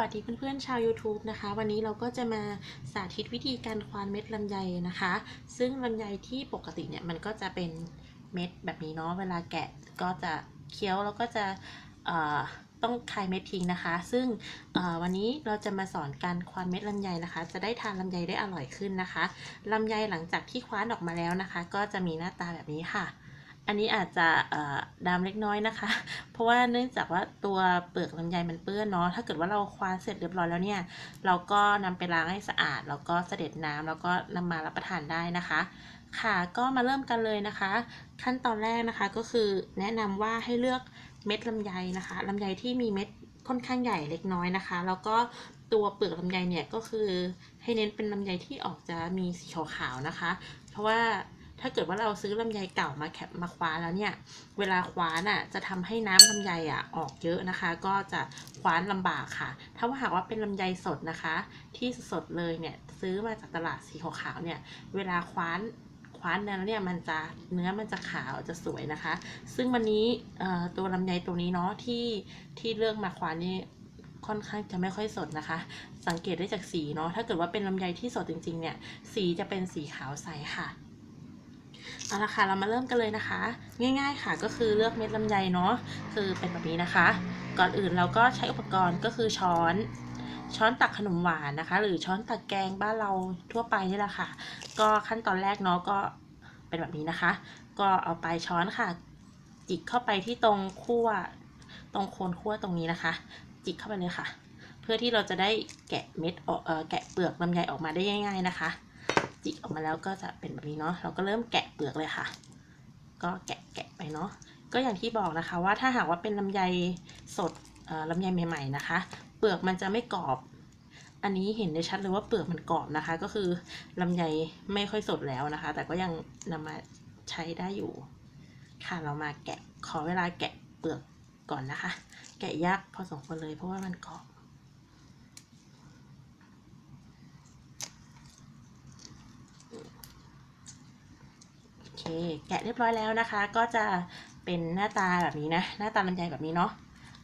วัสดีเพื่อนๆชาว YouTube นะคะ วันนี้เราก็จะมาสาธิตวิธีการควานเม็ดลำไยนะคะ ซึ่งลำไยที่ปกติเนี่ยมันก็จะเป็นเม็ดแบบนี้เนาะเวลาแกะก็จะเคี้ยวแล้วก็จะต้องคายเม็ดทิ้งนะคะ ซึ่งวันนี้เราจะมาสอนการควานเม็ดลำไยนะคะ จะได้ทานลำไยได้อร่อยขึ้นนะคะลำไยหลังจากที่คว้านออกมาแล้วนะคะ ก็จะมีหน้าตาแบบนี้ค่ะ อันนี้อาจจะเอ่อดำเล็กน้อยนะคะ เพราะว่าเนื่องจากว่าตัวเปลือกลำไยมันเปื้อนเนาะ ถ้าเกิดว่าเราคว้านเสร็จเรียบร้อยแล้วเนี่ย เราก็นำไปล้างให้สะอาด แล้วก็เสด็จน้ำแล้วก็นำมารับประทานได้นะคะ ค่ะก็มาเริ่มกันเลยนะคะ ขั้นตอนแรกนะคะก็คือแนะนำว่าให้เลือกเม็ดลำไยนะคะลำไยที่มีเม็ดค่อนข้างใหญ่เล็กน้อยนะคะ แล้วก็ตัวเปลือกลำไยเนี่ยก็คือให้เน้นเป็นลำไยที่ออกจะมีสีขาวๆนะคะ เพราะว่า ถ้าเกิดว่าเราซื้อลำไยเก่ามาแคปมาคว้านแล้วเนี่ย เวลาคว้านอะจะทำให้น้ำลำไยอะออกเยอะนะคะ ก็จะคว้านลำบากค่ะ ถ้าว่าหากว่าเป็นลำไยสดนะคะ ที่สดเลยเนี่ยซื้อมาจากตลาดสีขาวๆเนี่ย เวลาคว้านคว้านแล้วเนี่ยมันจะเนื้อมันจะขาวจะสวยนะคะ ซึ่งวันนี้ตัวลำไยตัวนี้เนาะที่ที่เลือกมาคว้านนี่ค่อนข้างจะไม่ค่อยสดนะคะ สังเกตได้จากสีเนาะถ้าเกิดว่าเป็นลำไยที่สดจริงๆเนี่ยสีจะเป็นสีขาวใสค่ะ เอาละค่ะเรามาเริ่มกันเลยนะคะ ง่ายๆค่ะก็คือเลือกเม็ดลำไยเนาะคือเป็นแบบนี้นะคะ ก่อนอื่นเราก็ใช้อุปกรณ์ก็คือช้อน ช้อนตักขนมหวานนะคะ หรือช้อนตักแกงบ้านเราทั่วไปนี่แหละค่ะ ก็ขั้นตอนแรกเนาะก็เป็นแบบนี้นะคะ ก็เอาปลายช้อนค่ะ จิกเข้าไปที่ตรงขั้วตรงโคนขั้วตรงนี้นะคะ จิกเข้าไปเลยค่ะ เพื่อที่เราจะได้แกะเม็ดออกแกะเปลือกลำไยออกมาได้ง่าย ๆนะคะ จิกออกมาแล้วก็จะเป็นแบบนี้เนาะเราก็เริ่มแกะเปลือกเลยค่ะ ก็แกะแกะไปเนาะก็อย่างที่บอกนะคะว่าถ้าหากว่าเป็นลำไยสดเออลำไยใหม่ ๆนะคะ เปลือกมันจะไม่กรอบ อันนี้เห็นได้ชัดเลยว่าเปลือกมันกรอบนะคะ ก็คือลำไยไม่ค่อยสดแล้วนะคะ แต่ก็ยังนำมาใช้ได้อยู่ ค่ะเรามาแกะขอเวลาแกะเปลือกก่อนนะคะ แกะยากพอสมควรเลยเพราะว่ามันกรอบ โอเค แกะเรียบร้อยแล้วนะคะ ก็จะเป็นหน้าตาแบบนี้นะ หน้าตาลำไยแบบนี้เนาะ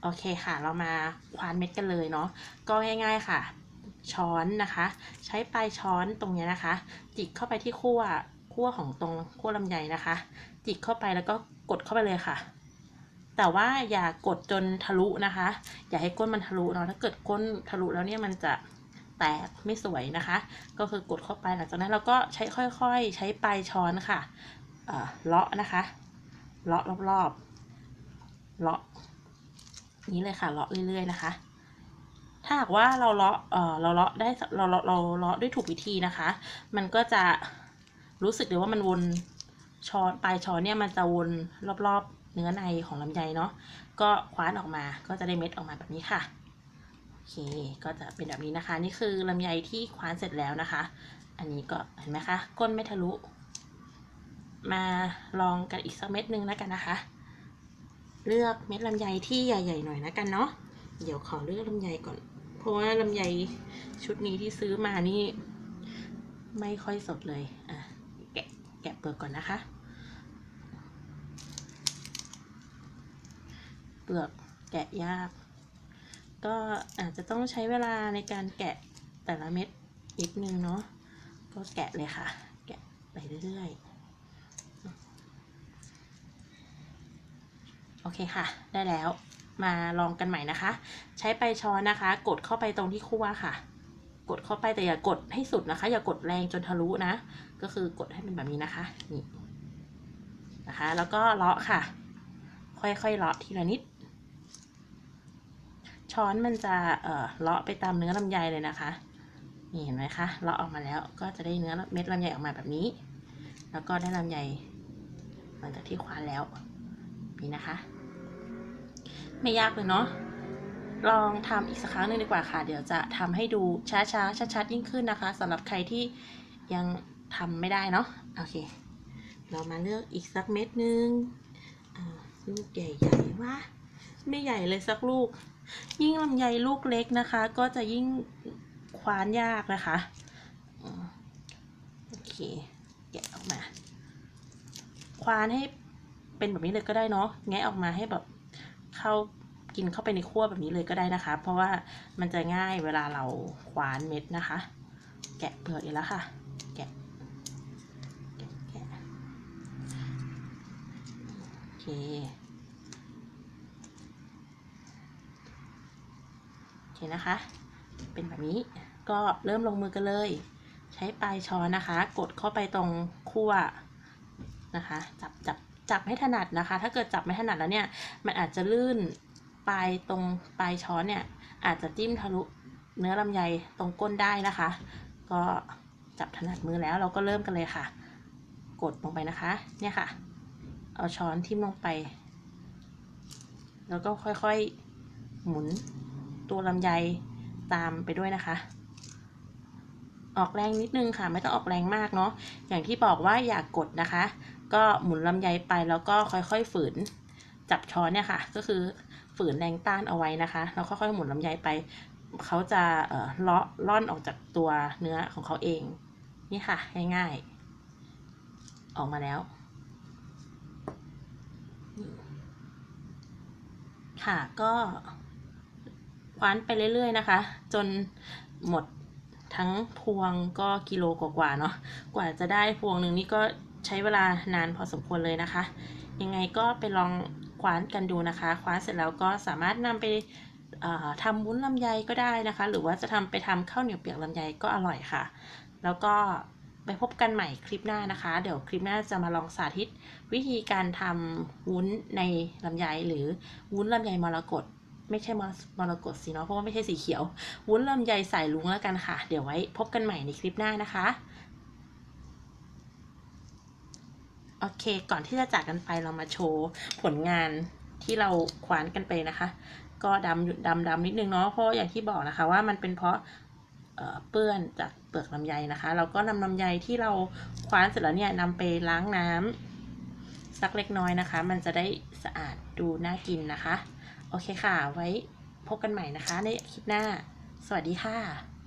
โอเคค่ะ เรามาควานเม็ดกันเลยเนาะ ก็ง่าย ๆค่ะ ช้อนนะคะ ใช้ปลายช้อนตรงเนี้ยนะคะ จิกเข้าไปที่ขั้วขั้วของตรงขั้วลำไยนะคะ จิกเข้าไปแล้วก็กดเข้าไปเลยค่ะ แต่ว่าอย่ากดจนทะลุนะคะ อย่าให้ก้นมันทะลุเนาะ ถ้าเกิดก้นทะลุแล้วเนี่ยมันจะแตกไม่สวยนะคะ ก็คือกดเข้าไปหลังจากนั้นเราก็ใช้ค่อยๆ ใช้ปลายช้อนค่ะ เลาะนะคะเลาะรอบๆเลาะนี้เลยค่ะเลาะเรื่อย ๆ นะคะ ถ้าหากว่าเราเลาะเออเราเลาะได้เราเราเราเลาะด้วยถูกวิธีนะคะ มันก็จะรู้สึกเลยว่ามันวนช้อนปลายช้อนเนี่ยมันจะวนรอบๆเนื้อในของลำไยเนาะก็คว้านออกมาก็จะได้เม็ดออกมาแบบนี้ค่ะโอเคก็จะเป็นแบบนี้นะคะ นี่คือลำไยที่คว้านเสร็จแล้วนะคะ อันนี้ก็เห็นไหมคะก้นไม่ทะลุ มาลองกันอีกสักเม็ดหนึ่งแล้วกันนะคะ เลือกเม็ดลำไยที่ใหญ่ ๆ หน่อยนะกันเนาะเดี๋ยวขอเลือกลำไยก่อน เพราะว่าลำไยชุดนี้ที่ซื้อมานี่ ไม่ค่อยสดเลยอะแกะแกะเปลือกก่อนนะคะ เปลือกแกะยาก ก็อาจจะต้องใช้เวลาในการแกะแต่ละเม็ดนิดนึงเนาะก็แกะเลยค่ะ แกะไปเรื่อยๆ โอเคค่ะ ได้แล้วมาลองกันใหม่นะคะ ใช้ปลายช้อนนะคะ กดเข้าไปตรงที่คั่วค่ะ กดเข้าไปแต่อย่ากดให้สุดนะคะ อย่ากดแรงจนทะลุนะ ก็คือกดให้เป็นแบบนี้นะคะนี่นะคะ แล้วก็เลาะค่ะ ค่อยๆเลาะทีละนิด ช้อนมันจะเอ่อเลาะไปตามเนื้อลำไยเลยนะคะนี่เห็นไหมคะเลาะออกมาแล้วก็จะได้เนื้อเม็ดลำไยออกมาแบบนี้ แล้วก็ได้ลำไยหลังจากที่คว้านแล้ว นี่นะคะ ไม่ยากเลยเนาะลองทำอีกสักครั้งหนึ่งดีกว่าค่ะ เดี๋ยวจะทำให้ดูช้าๆชัดๆยิ่งขึ้นนะคะสำหรับใครที่ยังทำไม่ได้เนาะโอเค เรามาเลือกอีกสักเม็ดหนึ่งลูกใหญ่ๆว่าไม่ใหญ่เลยสักลูก ยิ่งลำไยลูกเล็กนะคะ ก็จะยิ่งคว้านยากนะคะโอเคแกะออกมา คว้านให้ เป็นแบบนี้เลยก็ได้เนาะแงะออกมาให้แบบเข้ากินเข้าไปในขั้วแบบนี้เลยก็ได้นะคะ เพราะว่ามันจะง่ายเวลาเราคว้านเม็ดนะคะ แกะเปลือกอีกแล้วค่ะแกะแกะแกะโอเคโอเคนะคะ เป็นแบบนี้ก็เริ่มลงมือกันเลย ใช้ปลายช้อนนะคะ กดเข้าไปตรงขั้วนะคะ จับจับ จับให้ถนัดนะคะ ถ้าเกิดจับไม่ถนัดแล้วเนี่ย มันอาจจะลื่นปลายตรงปลายช้อนเนี่ย อาจจะจิ้มทะลุเนื้อลำไยตรงก้นได้นะคะ ก็จับถนัดมือแล้วเราก็เริ่มกันเลยค่ะ กดลงไปนะคะ เนี่ยค่ะ เอาช้อนทิ่มลงไป แล้วก็ค่อยๆหมุนตัวลำไยตามไปด้วยนะคะ ออกแรงนิดนึงค่ะ ไม่ต้องออกแรงมากเนาะอย่างที่บอกว่าอย่ากกดนะคะ ก็หมุนลำไยไปแล้วก็ค่อยๆฝืนจับช้อนเนี่ยค่ะ ก็คือฝืนแรงต้านเอาไว้นะคะ แล้วค่อยๆหมุนลำไยไป เขาจะเอ่อเลาะล่อนออกจากตัวเนื้อของเขาเอง นี่ค่ะ ง่ายๆ ออกมาแล้ว ค่ะก็คว้านไปเรื่อยๆนะคะ จนหมดทั้งพวงก็กิโลกว่าๆเนาะกว่าจะได้พวงหนึ่งนี่ก็ ใช้เวลานานพอสมควรเลยนะคะ ยังไงก็ไปลองคว้านกันดูนะคะคว้านเสร็จแล้วก็สามารถนำไปทำวุ้นลำไยก็ได้นะคะ หรือว่าจะทำไปทำข้าวเหนียวเปียกลำไยก็อร่อยค่ะ แล้วก็ไปพบกันใหม่คลิปหน้านะคะ เดี๋ยวคลิปหน้าจะมาลองสาธิต วิธีการทำวุ้นในลำไยหรือวุ้นลำไยมรกตไม่ใช่มรกตสิเนาะเพราะว่าไม่ใช่สีเขียว วุ้นลำไยใสายลุงแล้วกันค่ะ เดี๋ยวไว้พบกันใหม่ในคลิปหน้านะคะ โอเค ก่อนที่จะจากกันไปเรามาโชว์ผลงานที่เราคว้านกันไปนะคะ ก็ดำหยุดดำดำนิดนึงเนาะเพราะอย่างที่บอกนะคะว่ามันเป็นเพราะเอ่อเปื้อนจากเปลือกลำไยนะคะ เราก็นำลำไยที่เราคว้านเสร็จแล้วเนี่ยนำไปล้างน้ำสักเล็กน้อยนะคะ มันจะได้สะอาดดูน่ากินนะคะ โอเคค่ะ ไว้พบกันใหม่นะคะ ในคลิปหน้า สวัสดีค่ะ